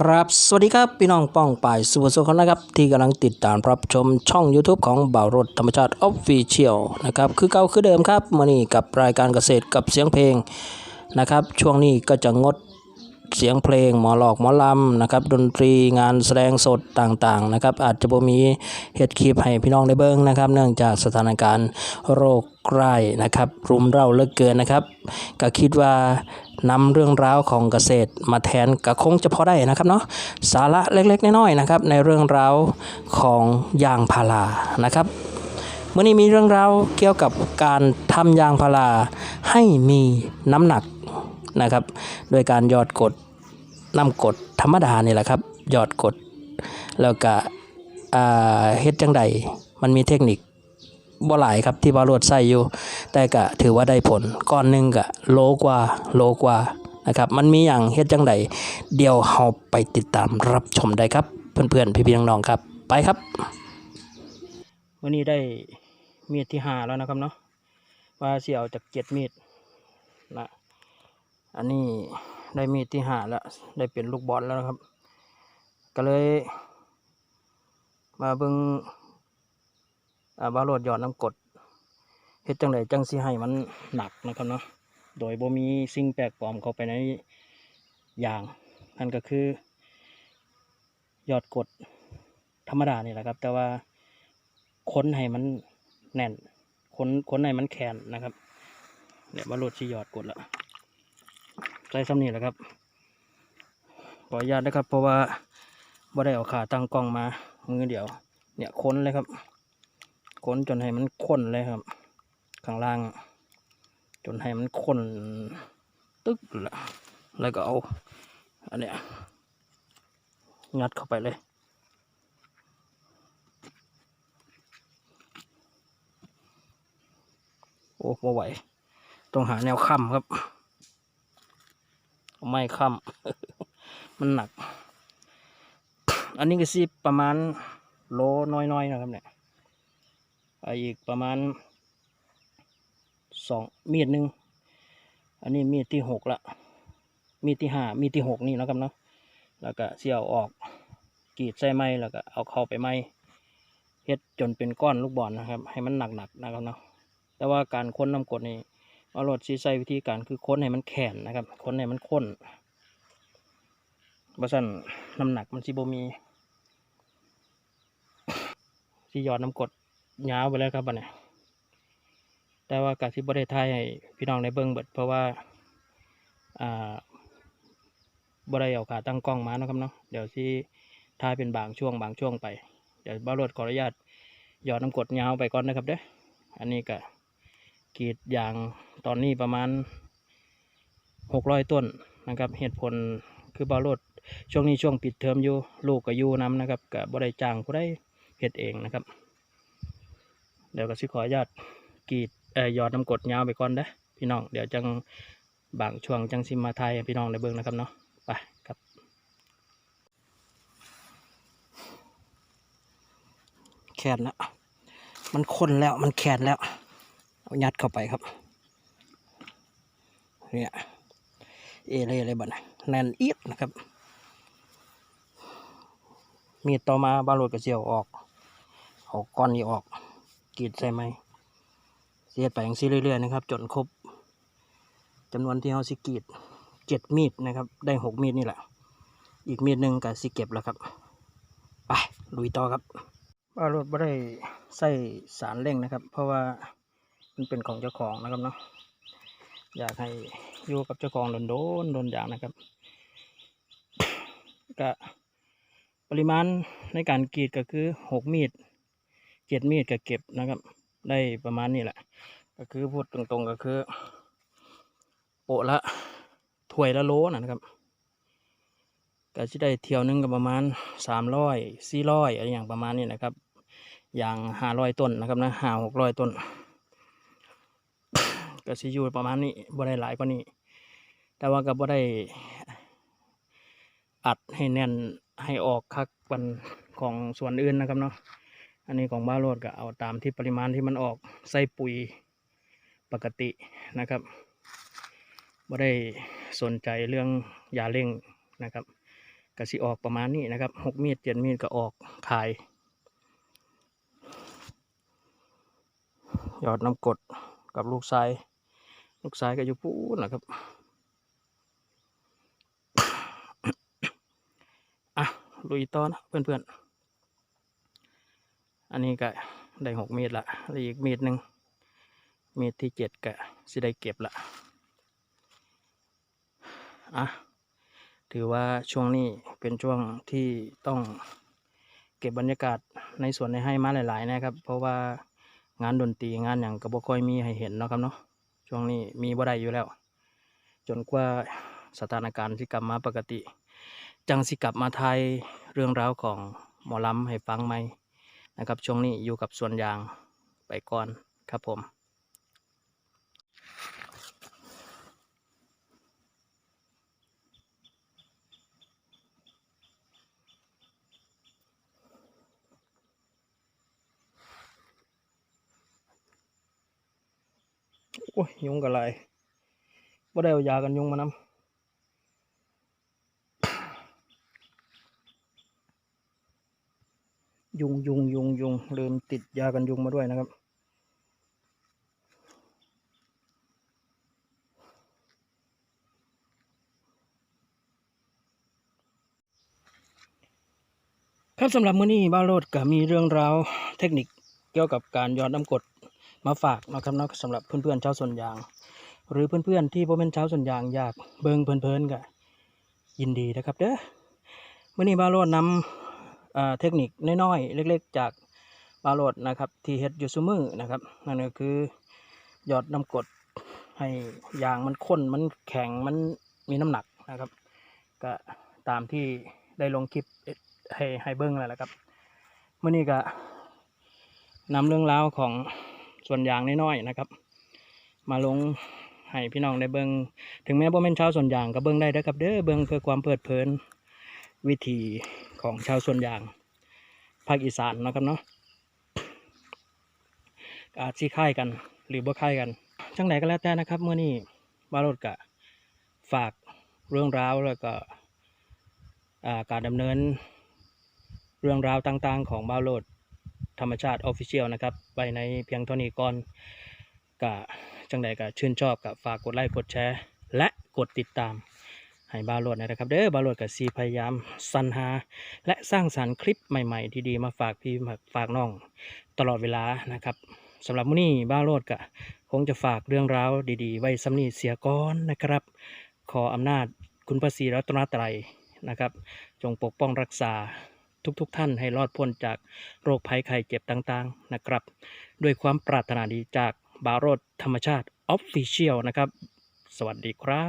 ครับ สวัสดีครับ พี่น้องป้องป่ายสุภสุขนะครับ ที่กำลังติดตามรับชมช่อง YouTube ของบ่าวรถธรรมชาติออฟฟิเชียลนะครับ คือเก่าคือเดิมครับมานี่กับรายการเกษตรกับเสียงเพลงนะครับ ช่วงนี้ก็จะงดเสียงเพลงหมอหลอกหมอลำนะครับดนตรีงานแสดงสดต่างๆนะครับ อาจจะบ่มีเฮ็ดคลิปให้พี่น้องได้เบิ่งนะครับ เนื่องจากสถานการณ์โรคไร้นะครับรุมเร้าเลือเกินนะครับ ก็คิดว่า นำเรื่องราวของเกษตรมาแทนก็คงจะพอได้นะครับเนาะสาระเล็กๆน้อยๆนะครับในเรื่องราวของยางพารานะครับเมื่อนี้มีเรื่องราวเกี่ยวกับการทำยางพาราให้มีน้ำหนักนะครับ โดยการหยอดกดน้ำกดธรรมดานี่แหละครับหยอดกด แล้วก็เฮ็ดจังใดมันมีเทคนิค บ่หลายครับที่บารวดใส่อยู่ แต่ก็ถือว่าได้ผลก้อนหนึงก็โลกว่าโลกว่านะครับมันมีอย่างเฮ็ดจังใดเดี๋ยวเฮาไปติดตามรับชมได้ครับ เพื่อนๆพี่ๆน้องๆครับ ไปครับวันนี้ได้มีดที่หาแล้วนะครับเนาะว่าเสิเอาจากเจ็ดมีดนะอันนี้ได้มีดที่หาแล้ว ได้เป็นลูกบอลแล้วนะครับ ก็เลย มาเบิ่งอ่า บาโรดหยอดน้ำกดเฮ็ดจังไดจังสิให้มันหนักนะครับเนาะโดยบ่มีสิ่งแปลกปลอมเข้าไปในยาง นั่นก็คือหยอดกดธรรมดานี่แหละครับ แต่ว่าค้นให้มันแน่นค้นค้นให้มันแข็งนะครับเนี่ยบาโรดสิหยอดกดละใส่ซ้ำนี่แหละครับขออนุญาตนะครับ เพราะว่าบ่ได้เอาขาตั้งกล้องมามือเดียว เนี่ยค้นเลยครับ ค้นจนให้มันข้นเลยครับ ข้างล่าง จนให้มันข้นตึ๊กละแล้วก็เอาอันเนี้ยงัดเข้าไปเลยโอ้ไม่ไหว ต้องหาแนวค้ำครับ ไม่ค้ำ มันหนัก อันนี้ก็สิประมาณโลน้อยๆนะครับเนี่ย อีกประมาณสองมีดหนึ่งอันนี้มีดที่หกละมีดที่ห้ามีดที่หกนี่นะครับเนาะแล้วก็เสี่ยวออกกรีดใส่ไม้แล้วก็เอาเข้าไปไม้เฮ็ดจนเป็นก้อนลูกบอลนะครับ ให้มันหนักๆนะครับเนาะแต่ว่าการค้นน้ำกดนี่เอารถซีใส่วิธีการคือค้นให้มันแข็งนะครับ ค้นให้มันข้นบ่ซั่นน้ำหนักมันสิบมีสิหยอดน้ำกด ยาวไปแล้วครับบัดนี้แต่ว่ากาสิบได้ทายให้พี่น้องได้เบิ่งเบิดเพราะว่าอ่าบ่ได้เอาขาตั้งกล้องมานะครับเนาะเดี๋ยวสิทายเป็นบางช่วงบางช่วงไป เดี๋ยวบ้ารถขออนุญาตหยอดน้ำกดยาวไปก่อนนะครับเด้ออันนี้ก็กีดยางตอนนี้ประมาณหกร้อยต้นนะครับเหตุผลคือบ้ารถช่วงนี้ช่วงปิดเทอมอยู่ลูกก็อยู่นํนะครับก็บ่ได้จ้างผู้ใดเฮ็ดเองนะครับ เดี๋ยวก็สิขออนุญาตกรีดเอ่อยอดน้ำกดยาวไปก่อนเด้พี่น้องเดี๋ยวจังบางช่วงจังสิมมาไทยพี่น้องได้เบิ่งนะครับเนาะไปครับ แขนแล้วมันข้นแล้วมันแขนแล้วเอายัดเข้าไปครับเนี่ยเอเลยเลยบัดนะแน่นเอียดนะครับ มีดต่อมาบาโรดกระเจียวออกเอาก้อนนี้ออก กรีดใส่ไหมเสียดไปอย่างซีเรื่อยๆนะครับ จนครบจำนวนที่เราสิกรีดเจ็ดมีดนะครับ ได้หกมีดนี่แหละ อีกมีดหนึ่งกับสิเก็บแล้วครับ ไปลุยต่อครับว่ารถไม่ได้ใส่สารเร่งนะครับ เพราะว่ามันเป็นของเจ้าของนะครับเนาะอยากให้อยู่กับเจ้าของโดนโดนโดนอย่างนะครับก็ปริมาณในการกรีดก็คือหกมีด เจ็ดมีดก็เก็บนะครับ ได้ประมาณนี้แหละ ก็คือพูดตรงๆก็คือ โปะละถ้วยละโลนะครับก็จะได้เที่ยวหนึงก็ประมาณสามร้อยสี่ร้อยอะไรอย่างประมาณนี้นะครับ อย่างห้าร้อยต้นนะครับนะห้าหกร้อยต้น ก็สิอยู่ประมาณนี้บ่ได้หลายกว่านี้ แต่ว่าก็บ่ได้อัดให้แน่นให้ออกคักวันของส่วนอื่นนะครับเนาะ อันนี้ของบ้าโรดก็เอาตามที่ปริมาณที่มันออกใส่ปุ๋ยปกตินะครับไม่ได้สนใจเรื่องยาเร่งนะครับก็สิออกประมาณนี้นะครับหกมีดเจ็ดมีดก็ออกขาย ยอดน้ำกดกับลูกทราย ลูกทรายก็อยู่ปูนนะครับอะลุยต่อนะเพื่อนๆ อันนี้ก็ได้หกเมตรละเหลืออีกเมตรหนึ่งเมตรที่เจ็ดก็สิได้เก็บละอะถือว่าช่วงนี้เป็นช่วงที่ต้องเก็บบรรยากาศในสวนในให้มาหลาย ๆ นะครับ เพราะว่างานดนตรีงานอย่างก็บ่ค่อยมีให้เห็นเนาะครับเนาะช่วงนี้มีบ่ได้อยู่แล้ว จนกว่าสถานการณ์ที่กลับมาปกติ จังสิกลับมาไทยเรื่องราวของหมอลำให้ฟังไหม นะครับช่วงนี้อยู่กับส่วนยางไปก่อนครับผมโอ้ยยุงกับไรบ่ได้เอายากันยุงมานำ ยุงยุงยุงยุงลืมติดยากันยุงมาด้วยนะครับ ครับสำหรับมื้อนี้บ้าโรดก็มีเรื่องราวเทคนิคเกี่ยวกับการหยอดน้ำกดมาฝากนะครับนะสำหรับเพื่อนๆชาวสวนยาง หรือเพื่อนๆที่บ่เป็นชาวสวนยางอยากเบิ่งเพลินๆก็ยินดีนะครับเด้อมื้อนี้บ้าโรดนำ เทคนิคน้อยๆ เล็กๆ จากบาโรดนะครับที่เฮ็ดอยู่ซุมือนะครับนั่นก็คือหยอดน้ำกดให้ยางมันข้นมันแข็งมันมีน้ำหนักนะครับ ก็ตามที่ได้ลงคลิปให้ให้เบิ้งแล้วแหละครับเมื่อนี้ก็นำเรื่องราวของส่วนยางน้อยๆนะครับ มาลงให้พี่น้องได้เบิ้งถึงแม้บ่แม่นชาวสวนยางก็เบิ้งได้เด้อครับ เด้อเบิ้งเพื่อความเพลิดเพลินวิธี ของชาวสวนยางภาคอีสานนะครับเนาะก็อาจสิค่ายกันหรือบ่ค่ายกันจังไหนก็แล้วแต่นะครับเมื่อนี้บารถกะฝากเรื่องราวแล้วก็การดำเนิน เรื่องราวต่างๆ ของบาโรดธรรมชาติออฟฟิเชียลนะครับไปในเพียงเท่านี้ก่อนกะจังใดก็ชื่นชอบกับฝากกดไลค์กดแชร์ และกดติดตาม ให้บาโหลดนะครับ เด้อบาโหลดกับซีพยายามสรรหา และสร้างสรรค์คลิปใหม่ๆที่ดีมาฝากพี่ฝากน้อง ตลอดเวลานะครับสำหรับมื้อนี้บาโหลดก็คงจะฝากเรื่องราวดีๆ ไว้สำนีเสียก่อนนะครับ ขออำนาจคุณพระศรีรัตนตรัยนะครับ จงปกป้องรักษาทุกๆทท่านให้รอดพ้นจากโรคภัยไข้เจ็บต่างๆนะครับ ด้วยความปรารถนาดีจากบาโรดธรรมชาติออฟฟิเชียลนะครับ สวัสดีครั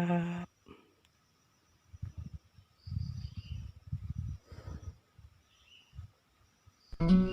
บ ปั่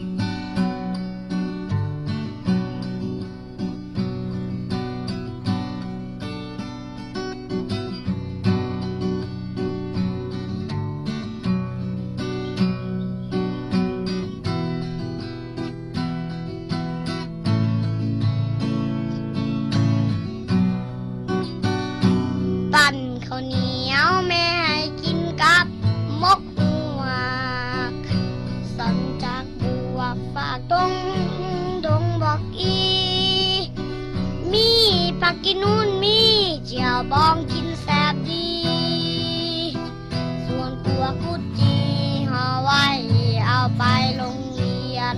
ักกินนู่นมีเจียวบองกินแซบดี ส่วนตัวกุดจีหอไว้เอาไปโรงเรียน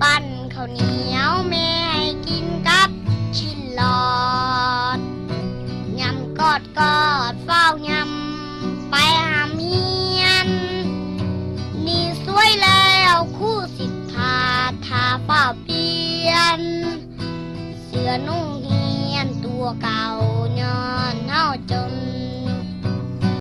ปั้นข้าวเหนียวแม่ให้กินกับชิ้นหลอดยำกอดกอด คู่